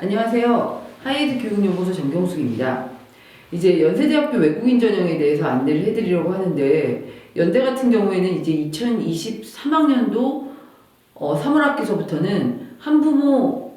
안녕하세요. 하이드 교육연구소 정경숙입니다. 이제 연세대학교 외국인 전형에 대해서 안내를 해드리려고 하는데 연대 같은 경우에는 이제 2023학년도 어, 3월 학기서부터는 한부모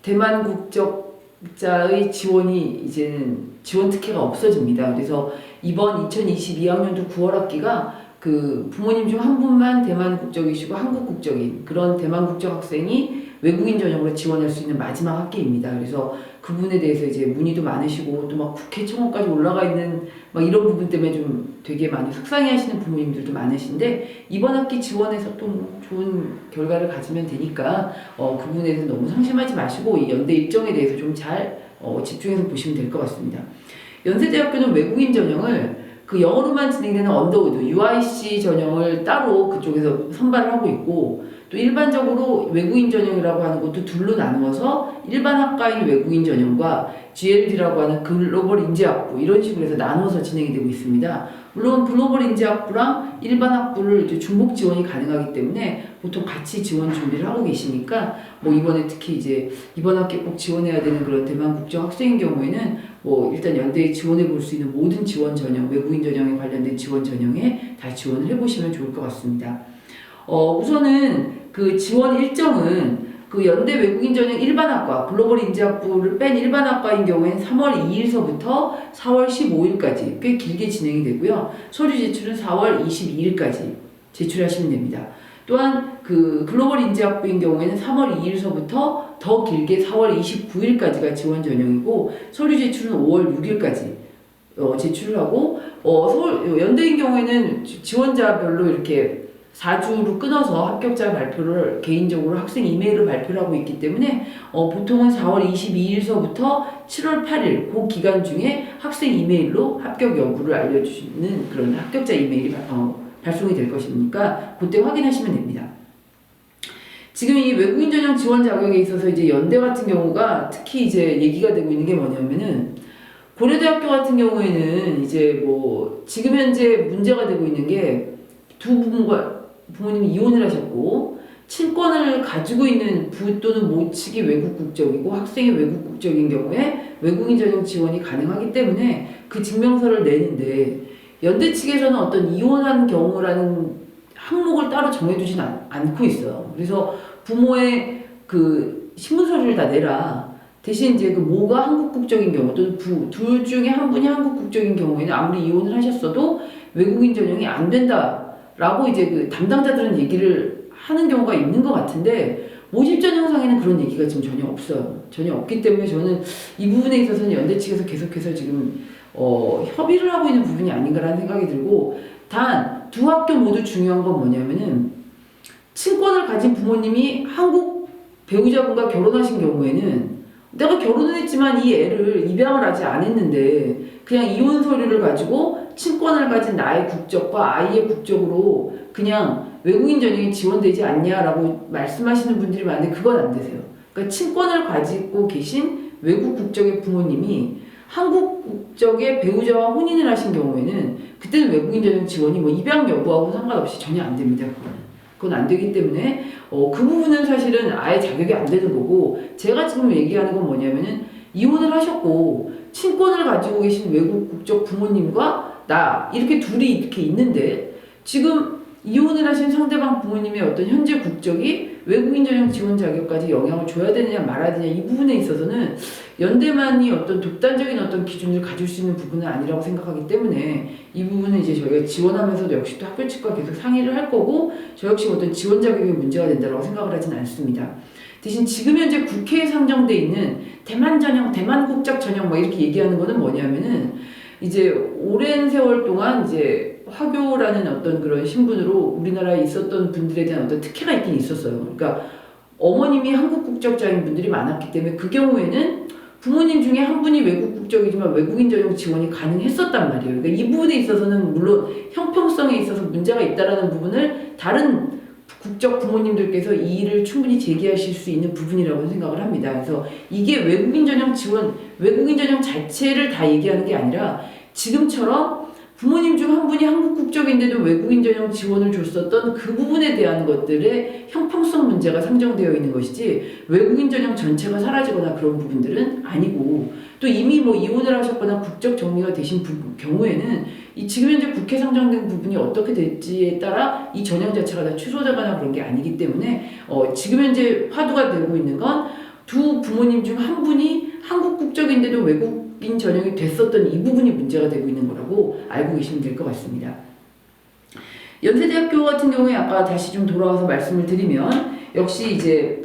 대만 국적자의 지원이 이제는 지원 특혜가 없어집니다. 그래서 이번 2022학년도 9월 학기가 그 부모님 중 한 분만 대만 국적이시고 한국 국적인 그런 대만 국적 학생이 외국인 전형으로 지원할 수 있는 마지막 학기입니다. 그래서 그 부분에 대해서 이제 문의도 많으시고 또 막 국회 청원까지 올라가 있는 막 이런 부분 때문에 좀 되게 많이 속상해 하시는 부모님들도 많으신데 이번 학기 지원해서 또 좋은 결과를 가지면 되니까 어, 그 부분에 대해서 너무 상심하지 마시고 이 연대 일정에 대해서 좀잘 어, 집중해서 보시면 될 것 같습니다. 연세대학교는 외국인 전형을 그 영어로만 진행되는 언더우드 UIC 전형을 따로 그쪽에서 선발을 하고 있고 또 일반적으로 외국인 전형이라고 하는 것도 둘로 나누어서 일반 학과인 외국인 전형과 GLD라고 하는 글로벌 인재학부 이런 식으로 해서 나눠서 진행이 되고 있습니다. 물론 글로벌 인재학부랑 일반 학부를 이제 중복 지원이 가능하기 때문에 보통 같이 지원 준비를 하고 계시니까 뭐 이번에 특히 이제 이번 학기 꼭 지원해야 되는 그런 대만 국적 학생인 경우에는 뭐 일단 연대에 지원해 볼 수 있는 모든 지원 전형 외국인 전형에 관련된 지원 전형에 다 지원을 해보시면 좋을 것 같습니다. 어 우선은 그 지원 일정은 그 연대 외국인 전형 일반학과 글로벌 인재학부를 뺀 일반학과인 경우에는 3월 2일서부터 4월 15일까지 꽤 길게 진행이 되고요. 서류 제출은 4월 22일까지 제출하시면 됩니다. 또한 그 글로벌 인재학부인 경우에는 3월 2일서부터 더 길게 4월 29일까지가 지원 전형이고 서류 제출은 5월 6일까지 어, 제출을 하고 어, 서울 연대인 경우에는 지- 지원자별로 이렇게 4주로 끊어서 합격자 발표를 개인적으로 학생 이메일로 발표를 하고 있기 때문에 어, 보통은 4월 22일서부터 7월 8일 그 기간 중에 학생 이메일로 합격 여부를 알려주시는 그런 합격자 이메일이 발- 어, 발송이 될 것이니까 그때 확인하시면 됩니다. 지금 이 외국인 전형 지원 자격에 있어서 이제 연대 같은 경우가 특히 이제 얘기가 되고 있는 게 뭐냐면은 고려대학교 같은 경우에는 이제 뭐 지금 현재 문제가 되고 있는 게 두 부모가 부모님이 이혼을 하셨고 친권을 가지고 있는 부 또는 모측이 외국 국적이고 학생이 외국 국적인 경우에 외국인 전형 지원이 가능하기 때문에 그 증명서를 내는데 연대 측에서는 어떤 이혼한 경우라는 항목을 따로 정해두진 않, 않고 있어요. 그래서 부모의 그 신분 서류를 다 내라. 대신 이제 그 모가 한국 국적인 경우 또는 부, 둘 중에 한 분이 한국 국적인 경우에는 아무리 이혼을 하셨어도 외국인 전형이 안 된다라고 이제 그 담당자들은 얘기를 하는 경우가 있는 것 같은데 모집 전형상에는 그런 얘기가 지금 전혀 없어요. 전혀 없기 때문에 저는 이 부분에 있어서는 연대 측에서 계속해서 지금 어, 협의를 하고 있는 부분이 아닌가라는 생각이 들고 단 두 학교 모두 중요한 건 뭐냐면은 친권을 가진 부모님이 한국 배우자분과 결혼하신 경우에는 내가 결혼은 했지만 이 애를 입양을 안 했는데 그냥 이혼 서류를 가지고 친권을 가진 나의 국적과 아이의 국적으로 그냥 외국인 전형이 지원되지 않냐라고 말씀하시는 분들이 많은데 그건 안 되세요. 그러니까 친권을 가지고 계신 외국 국적의 부모님이 한국 국적의 배우자와 혼인을 하신 경우에는 그때는 외국인 전형 지원이 뭐 입양 여부하고 상관없이 전혀 안 됩니다. 그건. 안 되기 때문에 어, 그 부분은 사실은 아예 자격이 안 되는 거고 제가 지금 얘기하는 건 뭐냐면은 이혼을 하셨고 친권을 가지고 계신 외국 국적 부모님과 나 이렇게 둘이 이렇게 있는데 지금 이혼을 하신 상대방 부모님의 어떤 현재 국적이 외국인 전형 지원 자격까지 영향을 줘야 되느냐 말아야 되냐 이 부분에 있어서는 연대만이 어떤 독단적인 어떤 기준을 가질 수 있는 부분은 아니라고 생각하기 때문에 이 부분은 이제 저희가 지원하면서도 역시 또 학교 측과 계속 상의를 할 거고 저 역시 어떤 지원 자격이 문제가 된다고 생각을 하진 않습니다. 대신 지금 현재 국회에 상정돼 있는 대만 전형, 대만 국적 전형 뭐 이렇게 얘기하는 거는 뭐냐면은 이제 오랜 세월 동안 이제 화교라는 어떤 그런 신분으로 우리나라에 있었던 분들에 대한 어떤 특혜가 있긴 있었어요. 그러니까 어머님이 한국 국적자인 분들이 많았기 때문에 그 경우에는 부모님 중에 한 분이 외국 국적이지만 외국인 전형 지원이 가능했었단 말이에요. 그러니까 이 부분에 있어서는 물론 형평성에 있어서 문제가 있다라는 부분을 다른 국적 부모님들께서 이 일을 충분히 제기하실 수 있는 부분이라고 생각을 합니다. 그래서 이게 외국인 전형 지원, 외국인 전형 자체를 다 얘기하는 게 아니라 지금처럼 부모님 중 한 분이 한국 국적인데도 외국인 전형 지원을 줬었던 그 부분에 대한 것들의 형평성 문제가 상정되어 있는 것이지 외국인 전형 전체가 사라지거나 그런 부분들은 아니고 또 이미 뭐 이혼을 하셨거나 국적 정리가 되신 부- 경우에는 이 지금 현재 국회 상정된 부분이 어떻게 될지에 따라 이 전형 자체가 다 취소되거나 그런 게 아니기 때문에 어, 지금 현재 화두가 되고 있는 건 두 부모님 중 한 분이 한국 국적인데도 외국인 전형이 됐었던 이 부분이 문제가 되고 있는 거라고 알고 계시면 될 것 같습니다. 연세대학교 같은 경우에 아까 다시 좀 돌아와서 말씀을 드리면 역시 이제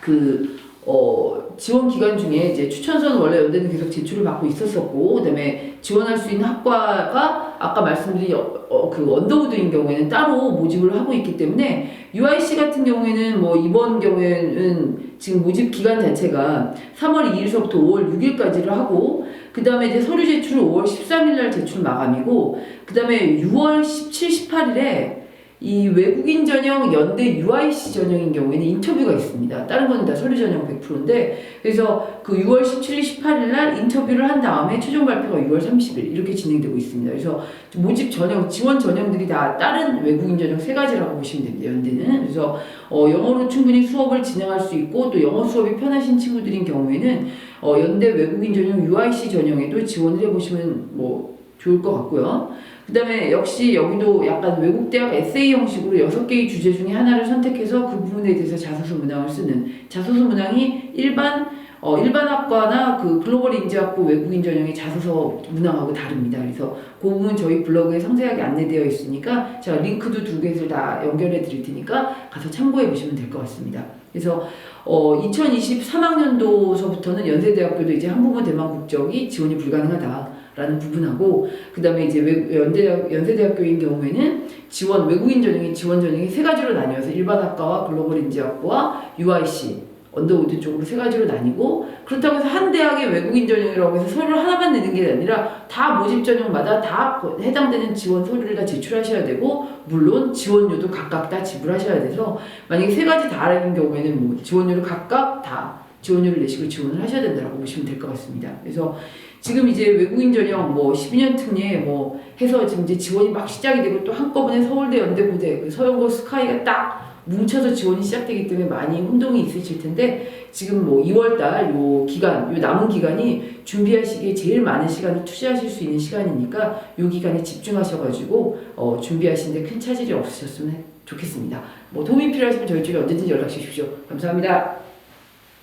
그 어, 지원 기간 중에 이제 추천서는 원래 연대는 계속 제출을 받고 있었었고, 그다음에 지원할 수 있는 학과가 아까 말씀드린 어, 어, 그 언더우드인 경우에는 따로 모집을 하고 있기 때문에 UIC 같은 경우에는 뭐 이번 경우에는 지금 모집 기간 자체가 3월 2일서부터 5월 6일까지를 하고, 그 다음에 이제 서류 제출은 5월 13일 날 제출 마감이고, 그 다음에 6월 17, 18일에 이 외국인 전형 연대 UIC 전형인 경우에는 인터뷰가 있습니다. 다른 거는 다 서류 전형 100%인데 그래서 그 6월 17일, 18일 날 인터뷰를 한 다음에 최종 발표가 6월 30일 이렇게 진행되고 있습니다. 그래서 모집 전형, 지원 전형들이 다 다른 외국인 전형 세 가지라고 보시면 됩니다. 연대는 그래서 어, 영어로 충분히 수업을 진행할 수 있고 또 영어 수업이 편하신 친구들인 경우에는 어, 연대 외국인 전형 UIC 전형에도 지원을 해보시면 뭐 좋을 것 같고요. 그 다음에 역시 여기도 약간 외국 대학 에세이 형식으로 여섯 개의 주제 중에 하나를 선택해서 그 부분에 대해서 자소서 문항을 쓰는 자소서 문항이 일반 어, 일반 학과나 그 글로벌 인지학부 외국인 전형의 자소서 문항하고 다릅니다. 그래서 그 부분 저희 블로그에 상세하게 안내되어 있으니까 제가 링크도 두 개를 다 연결해 드릴 테니까 가서 참고해 보시면 될 것 같습니다. 그래서 어, 2023학년도서부터는 연세대학교도 이제 한국어 대만 국적이 지원이 불가능하다라는 부분하고 그 다음에 이제 외, 연대 연세대학교인 경우에는 지원 외국인 전형이 지원 전형이 세 가지로 나뉘어서 일반 학과와 글로벌 인지학부와 UIC 언더우드 쪽으로 세 가지로 나뉘고 그렇다고 해서 한 대학의 외국인 전형이라고 해서 서류를 하나만 내는 게 아니라 다 모집 전형마다 다 해당되는 지원 서류를 다 제출하셔야 되고 물론 지원료도 각각 다 지불하셔야 돼서 만약에 세 가지 다인 경우에는 뭐 지원료를 각각 다 지원료를 내시고 지원을 하셔야 된다고 보시면 될 것 같습니다. 그래서 지금 이제 외국인 전형 뭐 12년 특례 뭐 해서 지금 이제 지원이 막 시작이 되고 또 한꺼번에 서울대 연대고대 그 서영고 스카이가 딱 뭉쳐서 지원이 시작되기 때문에 많이 혼동이 있으실 텐데 지금 뭐 2월달 요 기간 요 남은 기간이 준비하시기에 제일 많은 시간을 투자하실 수 있는 시간이니까 요 기간에 집중하셔가지고 어, 준비하시는데 큰 차질이 없으셨으면 좋겠습니다. 뭐 도움이 필요하시면 저희 쪽에 언제든지 연락 주십시오. 감사합니다.